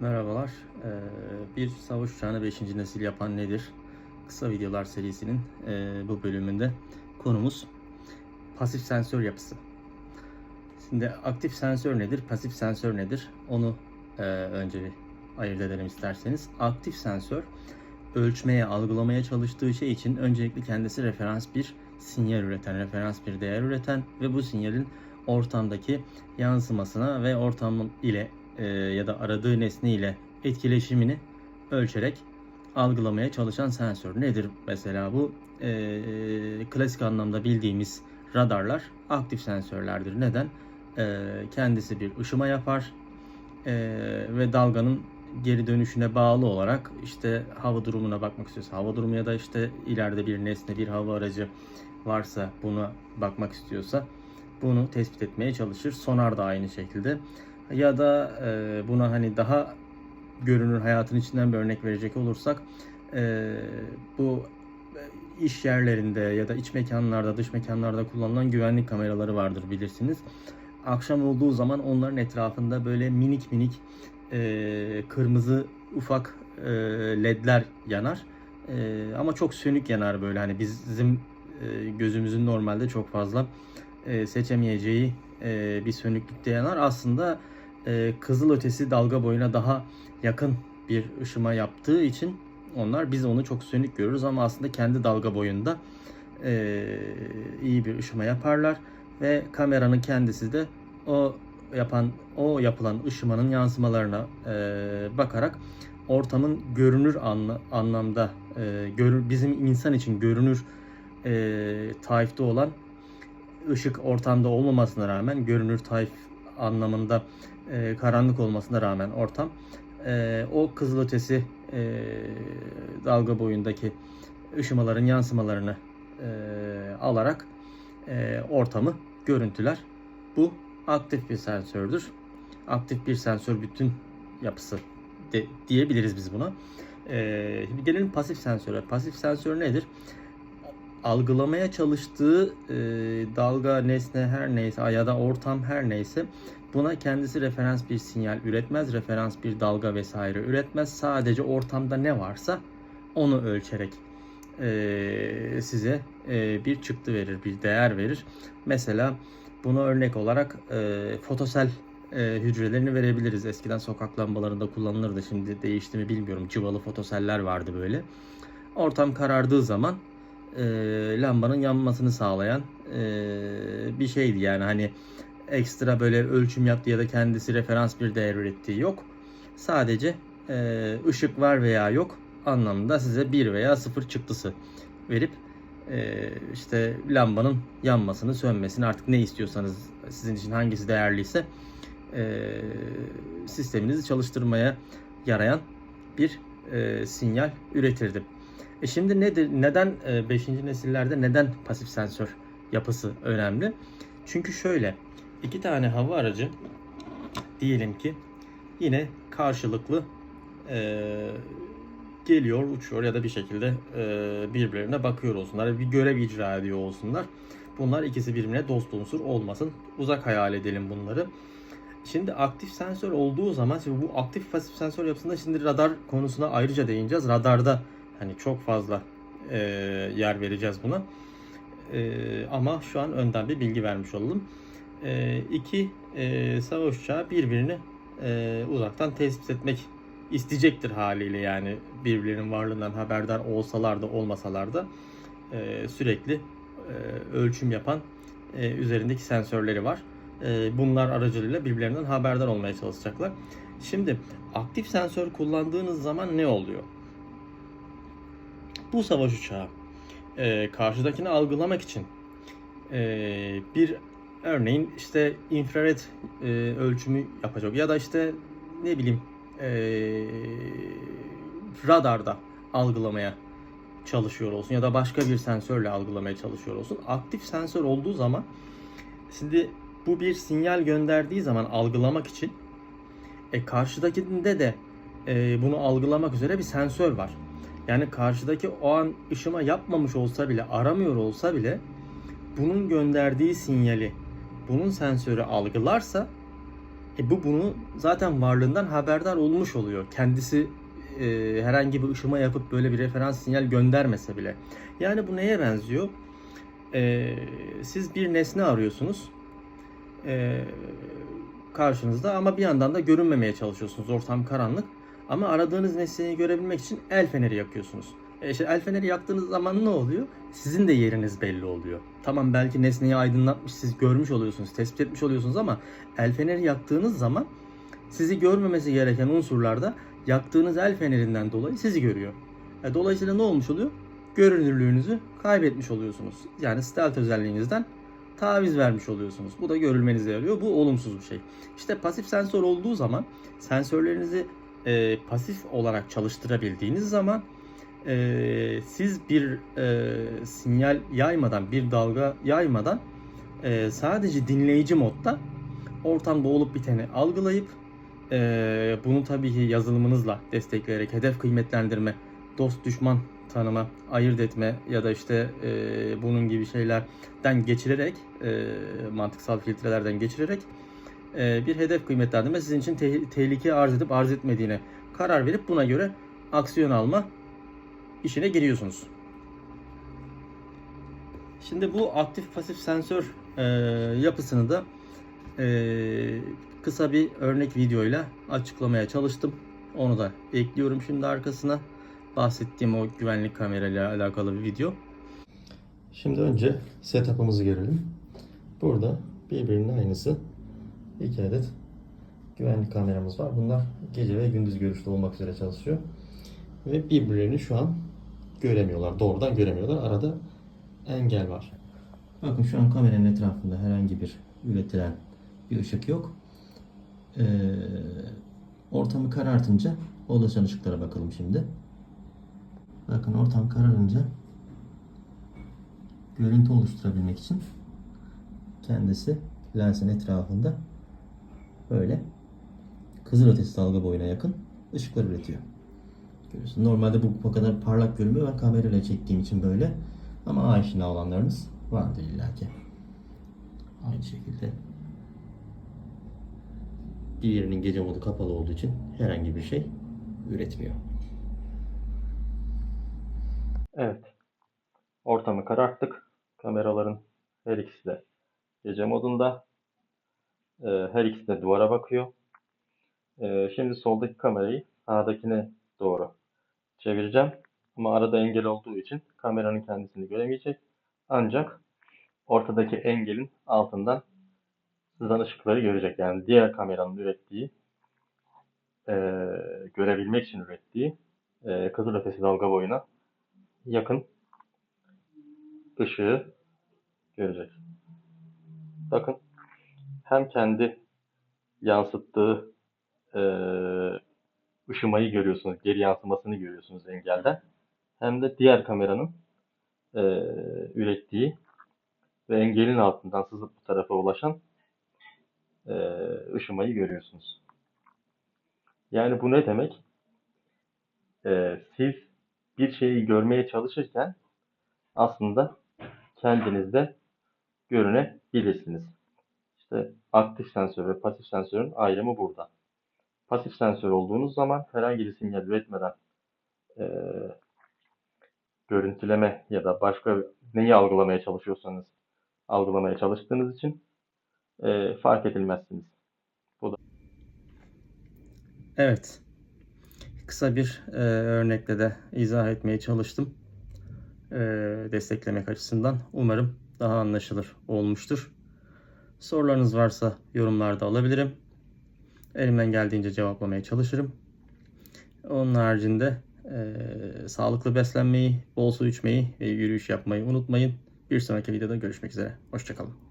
Merhabalar. Ee, Bir savaş uçağını 5. nesil yapan nedir? Kısa videolar serisinin e, bu bölümünde konumuz pasif sensör yapısı. Şimdi aktif sensör nedir? Pasif sensör nedir? Onu e, önce bir ayırt edelim isterseniz. Aktif sensör ölçmeye, algılamaya çalıştığı şey için öncelikle kendisi referans bir sinyal üreten, referans bir değer üreten ve bu sinyalin ortamdaki yansımasına ve ortam ile e, ya da aradığı nesne ile etkileşimini ölçerek algılamaya çalışan sensör. Nedir mesela bu? E, klasik anlamda bildiğimiz radarlar aktif sensörlerdir. Neden? E, kendisi bir ışıma yapar e, ve dalganın geri dönüşüne bağlı olarak işte hava durumuna bakmak istiyorsa hava durumu ya da işte ileride bir nesne bir hava aracı varsa buna bakmak istiyorsa bunu tespit etmeye çalışır. Sonar da aynı şekilde. Ya da e, buna hani daha görünür hayatın içinden bir örnek verecek olursak e, bu iş yerlerinde ya da iç mekanlarda, dış mekanlarda kullanılan güvenlik kameraları vardır bilirsiniz. Akşam olduğu zaman onların etrafında böyle minik minik e, kırmızı ufak e, ledler yanar. E, ama çok sönük yanar böyle hani bizim e, gözümüzün normalde çok fazla e, seçemeyeceği e, bir sönüklükte yanar. Aslında e, kızıl ötesi dalga boyuna daha yakın bir ışıma yaptığı için onlar biz onu çok sönük görürüz ama aslında kendi dalga boyunda e, iyi bir ışıma yaparlar ve kameranın kendisi de o yapan o yapılan ışımanın yansımalarına e, bakarak ortamın görünür anla, anlamda e, görür, bizim insan için görünür e, taifte olan ışık ortamda olmamasına rağmen görünür taif anlamında e, karanlık olmasına rağmen ortam e, o kızılötesi e, dalga boyundaki ışımaların yansımalarını e, alarak e, ortamı görüntüler. Bu aktif bir sensördür. Aktif bir sensör bütün yapısı de, diyebiliriz biz buna. E, şimdi gelelim pasif sensöre. Pasif sensör nedir? Algılamaya çalıştığı e, dalga, nesne her neyse ya da ortam her neyse buna kendisi referans bir sinyal üretmez, referans bir dalga vesaire üretmez. Sadece ortamda ne varsa onu ölçerek e, size e, bir çıktı verir, bir değer verir. Mesela buna örnek olarak e, fotosel e, hücrelerini verebiliriz. Eskiden sokak lambalarında kullanılırdı. Şimdi değişti mi bilmiyorum. Cıvalı fotoseller vardı böyle. Ortam karardığı zaman e, lambanın yanmasını sağlayan e, bir şeydi yani hani ekstra böyle ölçüm yaptığı ya da kendisi referans bir değer ürettiği yok. Sadece e, ışık var veya yok anlamında size 1 veya 0 çıktısı verip e, işte lambanın yanmasını, sönmesini artık ne istiyorsanız sizin için hangisi değerliyse e, sisteminizi çalıştırmaya yarayan bir e, sinyal üretirdi. E şimdi nedir? Neden 5. nesillerde neden pasif sensör yapısı önemli? Çünkü şöyle iki tane hava aracı diyelim ki yine karşılıklı e, geliyor, uçuyor ya da bir şekilde e, birbirlerine bakıyor olsunlar. Bir görev icra ediyor olsunlar. Bunlar ikisi birbirine dost unsur olmasın. Uzak hayal edelim bunları. Şimdi aktif sensör olduğu zaman şimdi bu aktif pasif sensör yapısında şimdi radar konusuna ayrıca değineceğiz. Radarda hani çok fazla e, yer vereceğiz buna. E, ama şu an önden bir bilgi vermiş olalım. E, iki savaş uçağı birbirini e, uzaktan tespit etmek isteyecektir haliyle yani birbirlerinin varlığından haberdar olsalar da olmasalar da e, sürekli e, ölçüm yapan üzerindeki sensörleri var. Bunlar aracılığıyla birbirlerinden haberdar olmaya çalışacaklar. Şimdi aktif sensör kullandığınız zaman ne oluyor? Bu savaş uçağı karşıdakini algılamak için bir örneğin işte infrared e, ölçümü yapacak ya da işte ne bileyim e, radarda algılamaya çalışıyor olsun ya da başka bir sensörle algılamaya çalışıyor olsun. Aktif sensör olduğu zaman şimdi bu bir sinyal gönderdiği zaman algılamak için e, karşıdakinde de e, bunu algılamak üzere bir sensör var. Yani karşıdaki o an ışıma yapmamış olsa bile, aramıyor olsa bile bunun gönderdiği sinyali bunun sensörü algılarsa E bu bunu zaten varlığından haberdar olmuş oluyor. Kendisi e, herhangi bir ışıma yapıp böyle bir referans sinyal göndermese bile. Yani bu neye benziyor? E, siz bir nesne arıyorsunuz. E, karşınızda ama bir yandan da görünmemeye çalışıyorsunuz. Ortam karanlık. Ama aradığınız nesneyi görebilmek için el feneri yakıyorsunuz. İşte el feneri yaktığınız zaman ne oluyor? Sizin de yeriniz belli oluyor. Tamam belki nesneyi aydınlatmış, siz görmüş oluyorsunuz, tespit etmiş oluyorsunuz ama el feneri yaktığınız zaman sizi görmemesi gereken unsurlarda yaktığınız el fenerinden dolayı sizi görüyor. E, dolayısıyla ne olmuş oluyor? Görünürlüğünüzü kaybetmiş oluyorsunuz. Yani stealth özelliğinizden taviz vermiş oluyorsunuz. Bu da görülmenize yarıyor. Bu olumsuz bir şey. İşte pasif sensör olduğu zaman sensörlerinizi e, pasif olarak çalıştırabildiğiniz zaman e, siz bir e, sinyal yaymadan, bir dalga yaymadan e, sadece dinleyici modda ortamda olup biteni algılayıp e, bunu tabii ki yazılımınızla destekleyerek hedef kıymetlendirme, dost düşman tanıma, ayırt etme ya da işte e, bunun gibi şeylerden geçirerek e, mantıksal filtrelerden geçirerek e, bir hedef kıymetlendirme sizin için te- tehlike arz edip arz etmediğine karar verip buna göre aksiyon alma işine giriyorsunuz. Şimdi bu aktif pasif sensör e, yapısını da e, kısa bir örnek videoyla açıklamaya çalıştım. Onu da ekliyorum şimdi arkasına. Bahsettiğim o güvenlik kamerayla alakalı bir video. Şimdi önce setup'ımızı görelim. Burada birbirinin aynısı iki adet güvenlik kameramız var. Bunlar gece ve gündüz görüşlü olmak üzere çalışıyor. Ve birbirlerini şu an göremiyorlar. Doğrudan göremiyorlar. Arada engel var. Bakın şu an kameranın etrafında herhangi bir üretilen bir ışık yok. Ee, ortamı karartınca oluşan ışıklara bakalım şimdi. Bakın ortam kararınca görüntü oluşturabilmek için kendisi lensin etrafında böyle kızılötesi dalga boyuna yakın ışıklar üretiyor. Görüyorsun. Normalde bu bu kadar parlak görünmüyor. Ben kamerayla çektiğim için böyle. Ama aşina olanlarınız vardır illaki. Aynı şekilde bir yerinin gece modu kapalı olduğu için herhangi bir şey üretmiyor. Evet. Ortamı kararttık. Kameraların her ikisi de gece modunda. Ee, her ikisi de duvara bakıyor. Ee, şimdi soldaki kamerayı sağdakine doğru çevireceğim. Ama arada engel olduğu için kameranın kendisini göremeyecek. Ancak ortadaki engelin altından sızan ışıkları görecek. Yani diğer kameranın ürettiği, e, görebilmek için ürettiği e, kızılötesi dalga boyuna yakın ışığı görecek. Bakın hem kendi yansıttığı e, ışımayı görüyorsunuz, geri yansımasını görüyorsunuz engelden. Hem de diğer kameranın e, ürettiği ve engelin altından sızıp bu tarafa ulaşan e, ışımayı görüyorsunuz. Yani bu ne demek? E, siz bir şeyi görmeye çalışırken aslında kendinizde görünebilirsiniz. İşte aktif sensör ve pasif sensörün ayrımı burada. Pasif sensör olduğunuz zaman herhangi bir sinyal üretmeden e, görüntüleme ya da başka neyi algılamaya çalışıyorsanız algılamaya çalıştığınız için e, fark edilmezsiniz. Bu da. Evet. Kısa bir e, örnekle de izah etmeye çalıştım. E, desteklemek açısından. Umarım daha anlaşılır olmuştur. Sorularınız varsa yorumlarda alabilirim. Elimden geldiğince cevaplamaya çalışırım. Onun haricinde e, sağlıklı beslenmeyi, bol su içmeyi ve yürüyüş yapmayı unutmayın. Bir sonraki videoda görüşmek üzere. Hoşçakalın.